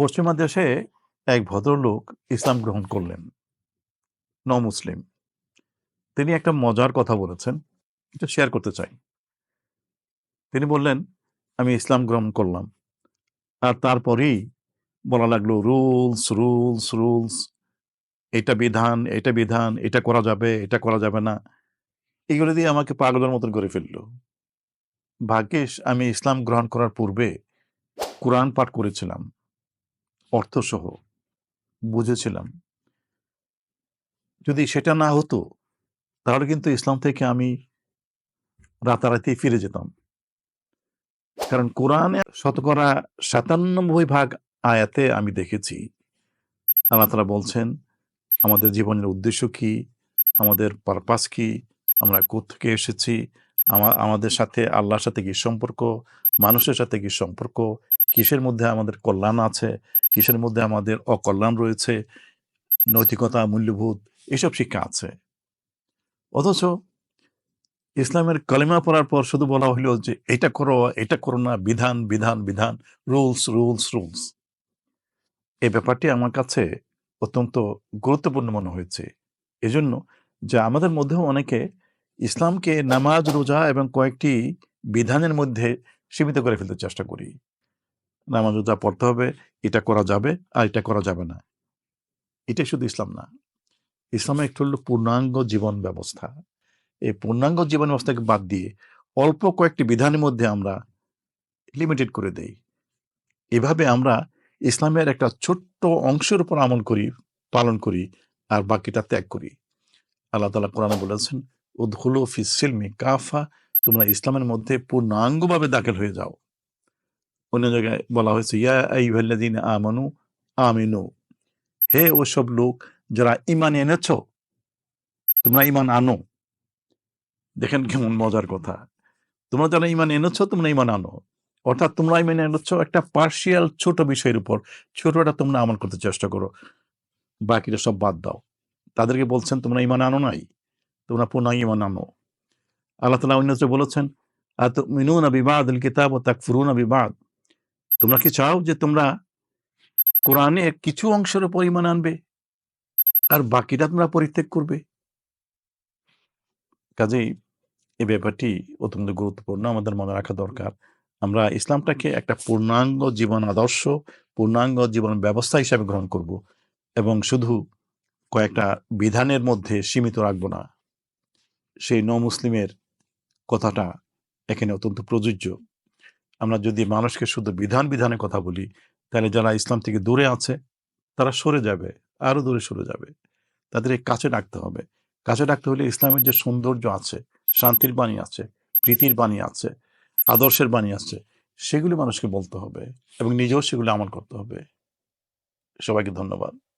পশ্চিমা দেশে এক ভদ্রলোক ইসলাম গ্রহণ করলেন। ন মুসলিম তিনি একটা মজার কথা বলেছেন, এটা শেয়ার করতে চাই। তিনি বললেন, আমি ইসলাম গ্রহণ করলাম। আর তারপরেই বলা লাগল, রুলস রুলস রুলস। এটা বিধান এটা বিধান, এটা করা যাবে, এটা করা যাবে না। এগুলো দিয়ে আমাকে পাগলের মতন করে ফেলল। ভাগ্যেশ আমি ইসলাম গ্রহণ করার পূর্বে কোরআন পাঠ করেছিলাম। অর্থসহ। বুঝেছিলাম। যদি সেটা না হতো, তাহলে কিন্তু ইসলাম থেকে আমি রাতারাতি ফিরে যেতাম। কারণ কোরআনে শতকরা সাতানব্বই ভাগ আয়াতে আমি দেখেছি, আল্লাহ তালা বলছেন, আমাদের জীবনের উদ্দেশ্য কি? আমাদের পারপাস কি? আমরা কোথেকে এসেছি? আমা- আমাদের সাথে আল্লাহর সাথে কি সম্পর্ক? মানুষের সাথে কি সম্পর্ক? কিসের মধ্যে আমাদের কল্যাণ আছে? কিসের মধ্যে আমাদের অকল্যাণ রয়েছে? নৈতিকতা, মূল্যবোধ, এসব শিক্ষা আছে। অথচ ইসলামের কলিমা পড়ার পর শুধু বলা হলো যে, এটা করো এটা করো না, বিধান বিধান বিধান, রুলস রুলস রুলস। এই ব্যাপারটি আমার কাছে অত্যন্ত গুরুত্বপূর্ণ মনে হয়েছে। এজন্য যে আমাদের মধ্যেও অনেকে ইসলামকে নামাজ, রোজা এবং কয়েকটি বিধানের মধ্যে সীমিত করে ফেলতে চেষ্টা করি। নামাজ রোজা পড়তে হবে, এটা করা যাবে আর এটা করা যাবে না। এটাই শুধু ইসলাম না। ইসলামে একটু হলো পূর্ণাঙ্গ জীবন ব্যবস্থা। এই পূর্ণাঙ্গ জীবন ব্যবস্থাকে বাদ দিয়ে অল্প কয়েকটি বিধানের মধ্যে আমরা লিমিটেড করে দেই। এভাবে আমরা ইসলামের একটা ছোট্ট অংশের উপর আমল করি, পালন করি আর বাকিটা ত্যাগ করি। আল্লাহ তালা কোরআনে বলেছেন উদ্হুলু কাফা, তোমরা ইসলামের মধ্যে পূর্ণাঙ্গভাবে দাখিল হয়ে যাও। অন্য জায়গায় বলা হয়েছে, ইয়া আইভাল্লাদিন আমানু আমিনু। হে ওসব লোক, যারা ইমান এনেছ, তোমরা ইমান আনো। দেখেন কেমন মজার কথা। তোমরা যারা ইমান এনেছ, তোমরা ইমান আনো। অর্থাৎ তোমরা ইমান এনেছ একটা পার্শিয়াল ছোট বিষয়ের উপর। ছোটটা তোমরা আমল করতে চেষ্টা করো। বাকিটা সব বাদ দাও। তাদেরকে বলছেন, তোমরা ইমান আনো নাই? তোমরা পুনঃ ইমান আনো। আল্লাহ তালা অন্যত্র বলেছেন আর তো মিনুন বিবাদ কিতাব ও তাকফুরুন বিবাদ? তোমরা কি চাও যে তোমরা কোরআনে কিছু অংশের উপর ইমান আনবে? আর বাকিটা তোমরা পরিত্যাগ করবে? কাজেই এই ব্যাপারটি অত্যন্ত গুরুত্বপূর্ণ, আমাদের মনে রাখা দরকার। আমরা ইসলামটাকে একটা পূর্ণাঙ্গ জীবন আদর্শ, পূর্ণাঙ্গ জীবন ব্যবস্থা হিসাবে গ্রহণ করব এবং শুধু কয়েকটা বিধানের মধ্যে সীমিত রাখব না। সেই ন মুসলিমের কথাটা এখানে অত্যন্ত প্রযোজ্য। আমরা যদি মানুষকে শুধু বিধান বিধানের কথা বলি, তাহলে যারা ইসলাম থেকে দূরে আছে, তারা সরে যাবে, আরও দূরে সরে যাবে। তাদের কাছে ডাকতে হবে। কাছে ডাকতে হলে ইসলামের যে সৌন্দর্য আছে, শান্তির বাণী আছে, প্রীতির বাণী আছে, আদর্শের বাণী আছে, সেগুলি মানুষকে বলতে হবে এবং নিজেও সেগুলি আমল করতে হবে। সবাইকে ধন্যবাদ।